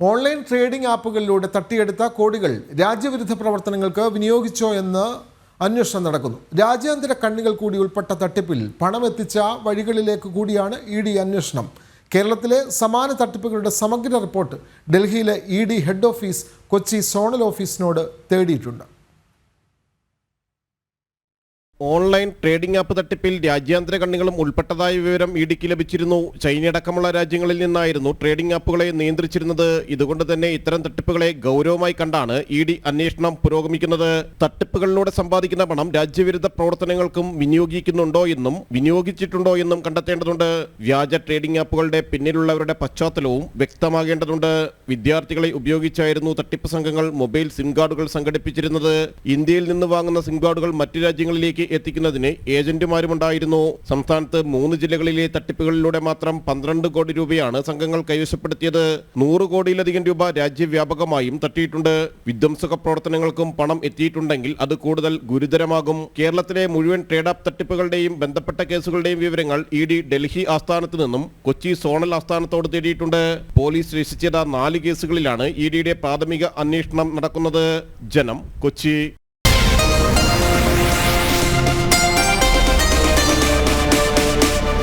Online trading ആപ്പുകളിലൂടെ തട്ടിയെടുത്ത കോടികൾ രാജ്യവിരുദ്ധ പ്രവർത്തനങ്ങൾക്ക് വിനിയോഗിച്ചോ എന്ന് അന്വേഷണം നടക്കുന്നു. രാജ്യാന്തര കണ്ണികൾ കൂടി ഉൾപ്പെട്ട തട്ടിപ്പിൽ പണമെത്തിച്ച വഴികളിലേക്ക് കൂടിയാണ് ഇ ഡി അന്വേഷണം. കേരളത്തിലെ സമാന തട്ടിപ്പുകളുടെ സമഗ്ര റിപ്പോർട്ട് ഡൽഹിയിലെ E D head office Kochi zonal ഓഫീസിനോട് തേടിയിട്ടുണ്ട്. ഓൺലൈൻ ട്രേഡിംഗ് ആപ്പ് തട്ടിപ്പിൽ രാജ്യാന്തര കണ്ണികളും ഉൾപ്പെട്ടതായ വിവരം ഇഡിക്ക് ലഭിച്ചിരുന്നു. ചൈനയടക്കമുള്ള രാജ്യങ്ങളിൽ നിന്നായിരുന്നു ട്രേഡിംഗ് ആപ്പുകളെ നിയന്ത്രിച്ചിരുന്നത്. ഇതുകൊണ്ട് തന്നെ ഇത്തരം തട്ടിപ്പുകളെ ഗൗരവമായി കണ്ടാണ് ഇ ഡി അന്വേഷണം പുരോഗമിക്കുന്നത്. തട്ടിപ്പുകളിലൂടെ സമ്പാദിക്കുന്ന പണം രാജ്യവിരുദ്ധ പ്രവർത്തനങ്ങൾക്കും വിനിയോഗിക്കുന്നുണ്ടോ എന്നും വിനിയോഗിച്ചിട്ടുണ്ടോ എന്നും കണ്ടെത്തേണ്ടതുണ്ട്. വ്യാജ ട്രേഡിംഗ് ആപ്പുകളുടെ പിന്നിലുള്ളവരുടെ പശ്ചാത്തലവും വ്യക്തമാകേണ്ടതുണ്ട്. വിദ്യാർത്ഥികളെ ഉപയോഗിച്ചായിരുന്നു തട്ടിപ്പ് സംഘങ്ങൾ മൊബൈൽ സിം കാർഡുകൾ സംഘടിപ്പിച്ചിരുന്നത്. ഇന്ത്യയിൽ നിന്ന് വാങ്ങുന്ന സിം കാർഡുകൾ മറ്റു രാജ്യങ്ങളിലേക്ക് എത്തിക്കുന്നതിന് ഏജന്റുമാരുമുണ്ടായിരുന്നു. സംസ്ഥാനത്ത് മൂന്ന് ജില്ലകളിലെ തട്ടിപ്പുകളിലൂടെ മാത്രം പന്ത്രണ്ട് കോടി രൂപയാണ് സംഘങ്ങൾ കൈവശപ്പെടുത്തിയത്. നൂറ് കോടിയിലധികം രൂപ രാജ്യവ്യാപകമായും തട്ടിയിട്ടുണ്ട്. വിധ്വംസക പ്രവർത്തനങ്ങൾക്കും പണം എത്തിയിട്ടുണ്ടെങ്കിൽ അത് കൂടുതൽ ഗുരുതരമാകും. കേരളത്തിലെ മുഴുവൻ ട്രേഡ് ആപ്പ് തട്ടിപ്പുകളുടെയും ബന്ധപ്പെട്ട കേസുകളുടെയും വിവരങ്ങൾ ഇ ഡി ഡൽഹി ആസ്ഥാനത്ത് നിന്നും കൊച്ചി സോണൽ ആസ്ഥാനത്തോട് തേടിയിട്ടുണ്ട്. പോലീസ് ചെയ്ത നാല് കേസുകളിലാണ് ഇ ഡിയുടെ പ്രാഥമിക അന്വേഷണം നടക്കുന്നത്. ജനം കൊച്ചി.